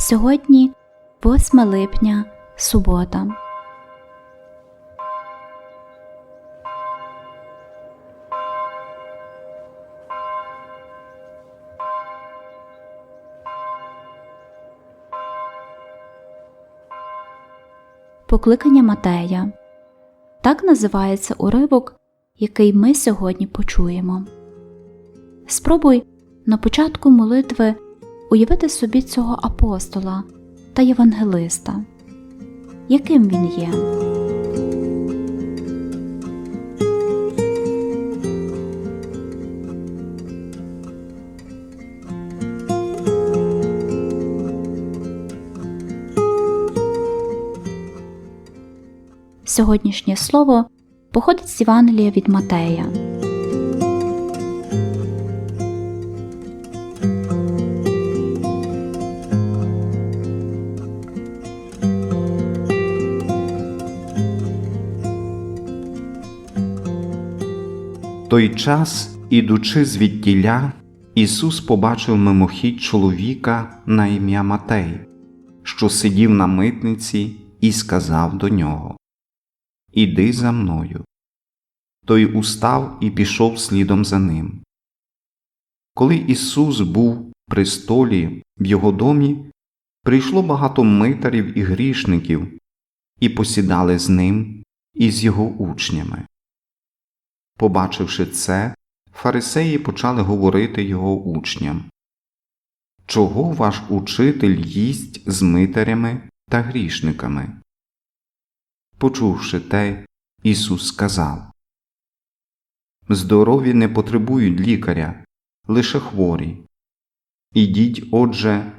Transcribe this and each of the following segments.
Сьогодні 8 липня, субота. Покликання Матея. Так називається уривок, який ми сьогодні почуємо. Спробуй на початку молитви уявити собі цього апостола та євангелиста. Яким він є? Сьогоднішнє слово походить з Євангелія від Матея. Той час, ідучи звідтіля, Ісус побачив мимохідь чоловіка на ім'я Матей, що сидів на митниці, і сказав до нього Іди за мною. Той устав і пішов слідом за ним. Коли Ісус був при столі в його домі, прийшло багато митарів і грішників, і посідали з ним і з його учнями. Побачивши це, фарисеї почали говорити його учням Чого ваш учитель їсть з митарями та грішниками? Почувши те, Ісус сказав Здорові не потребують лікаря, лише хворі. Ідіть, отже,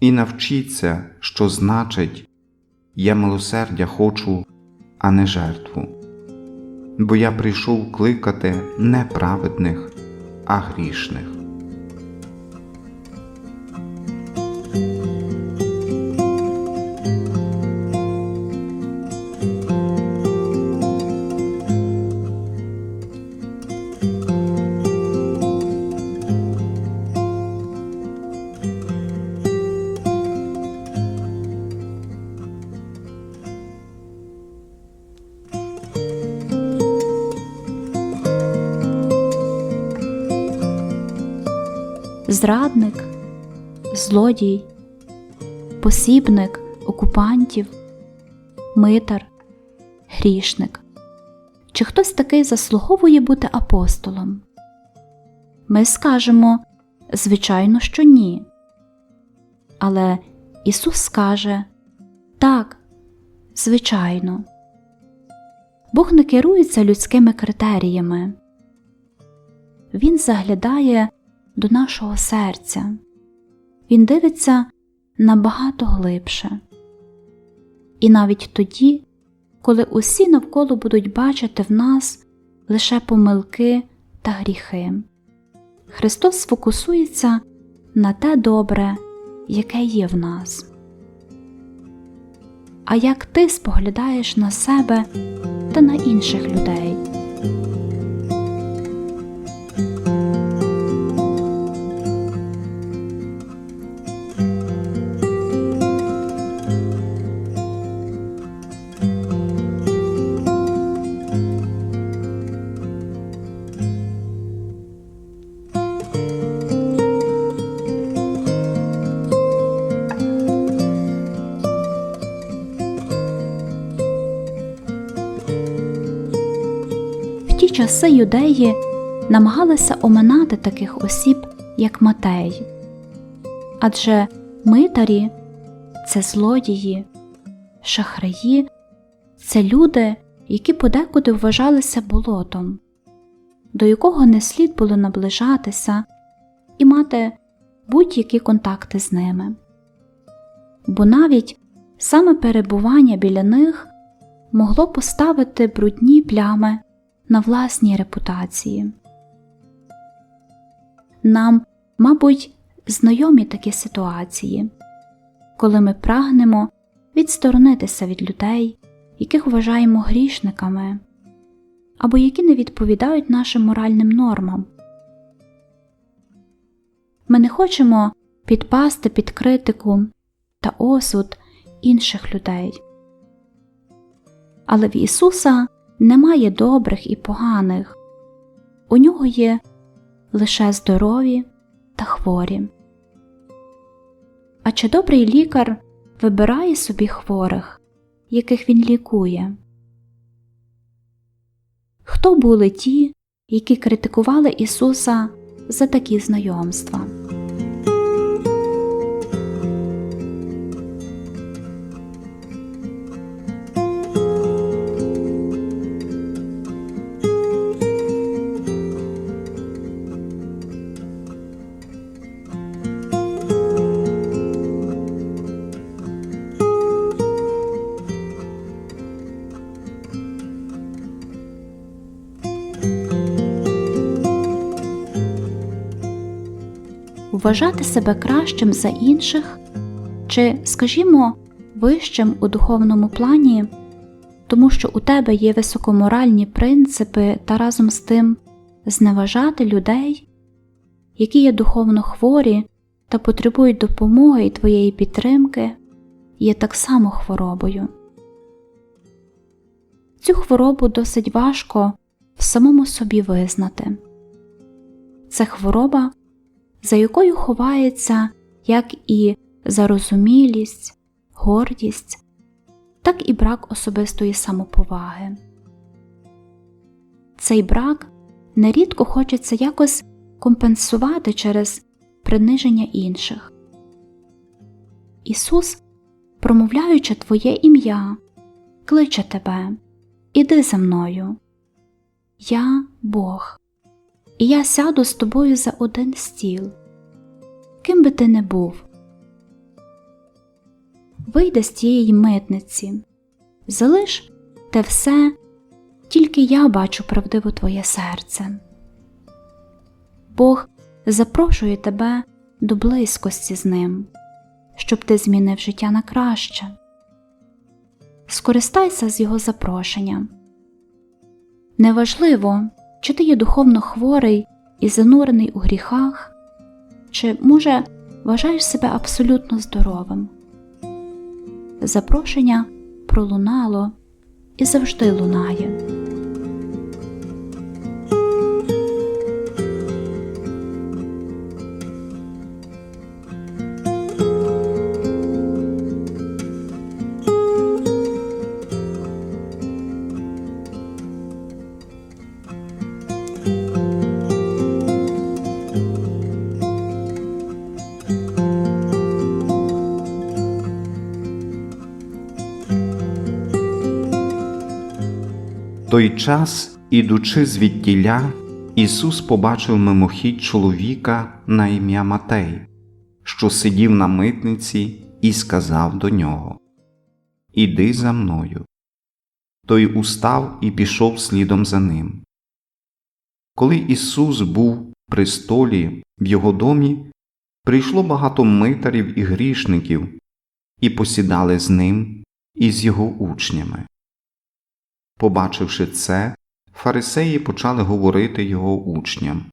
і навчіться, що значить Я милосердя хочу, а не жертву бо я прийшов кликати не праведних, а грішних. Зрадник, злодій, посібник окупантів, митар, грішник. Чи хтось такий заслуговує бути апостолом? Ми скажемо, звичайно, що ні. Але Ісус скаже так, звичайно. Бог не керується людськими критеріями. Він заглядає до нашого серця. Він дивиться набагато глибше. І навіть тоді, коли усі навколо будуть бачити в нас лише помилки та гріхи, Христос сфокусується на те добре, яке є в нас. А як ти споглядаєш на себе та на інших людей? Часи юдеї намагалися оминати таких осіб, як Матей. Адже митарі це злодії, шахраї це люди, які подекуди вважалися болотом, до якого не слід було наближатися і мати будь-які контакти з ними. Бо навіть саме перебування біля них могло поставити брудні плями на власній репутації. Нам, мабуть, знайомі такі ситуації, коли ми прагнемо відсторонитися від людей, яких вважаємо грішниками, або які не відповідають нашим моральним нормам. Ми не хочемо підпасти під критику та осуд інших людей. Але в Ісуса немає добрих і поганих, у нього є лише здорові та хворі. А чи добрий лікар вибирає собі хворих, яких він лікує? Хто були ті, які критикували Ісуса за такі знайомства? Вважати себе кращим за інших чи, скажімо, вищим у духовному плані, тому що у тебе є високоморальні принципи та разом з тим зневажати людей, які є духовно хворі та потребують допомоги і твоєї підтримки, є так само хворобою. Цю хворобу досить важко в самому собі визнати. Це хвороба за якою ховається як і зарозумілість, гордість, так і брак особистої самоповаги. Цей брак нерідко хочеться якось компенсувати через приниження інших. Ісус, промовляючи Твоє ім'я, кличе тебе Іди за мною. Я Бог і я сяду з тобою за один стіл. Ким би ти не був, вийди з тієї митниці, залиш те все, тільки я бачу правдиво твоє серце. Бог запрошує тебе до близькості з ним, щоб ти змінив життя на краще. Скористайся з його запрошенням. Неважливо, чи ти є духовно хворий і занурений у гріхах, чи, може, вважаєш себе абсолютно здоровим. Запрошення пролунало і завжди лунає. Той час, ідучи звідтіля, Ісус побачив мимохідь чоловіка на ім'я Матей, що сидів на митниці, і сказав до нього Іди за мною. Той устав і пішов слідом за ним. Коли Ісус був при столі в його домі, прийшло багато митарів і грішників, і посідали з ним і з його учнями. Побачивши це, фарисеї почали говорити його учням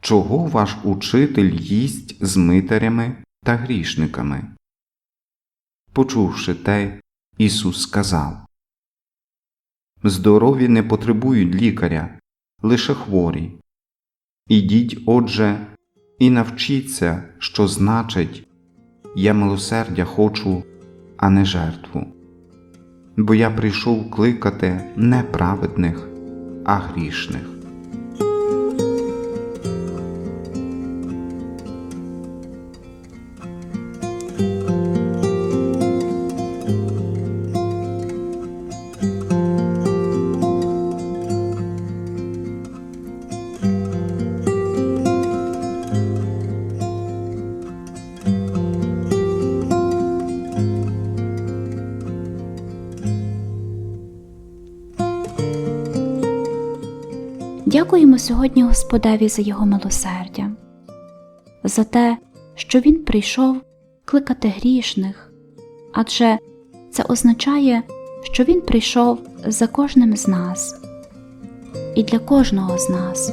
Чого ваш учитель їсть з митарями та грішниками? Почувши те, Ісус сказав Здорові не потребують лікаря, лише хворі. Ідіть, отже, і навчіться, що значить Я милосердя хочу, а не жертву бо я прийшов кликати не праведних, а грішних. Дякуємо сьогодні Господеві за Його милосердя, за те, що Він прийшов кликати грішних, адже це означає, що Він прийшов за кожним з нас і для кожного з нас.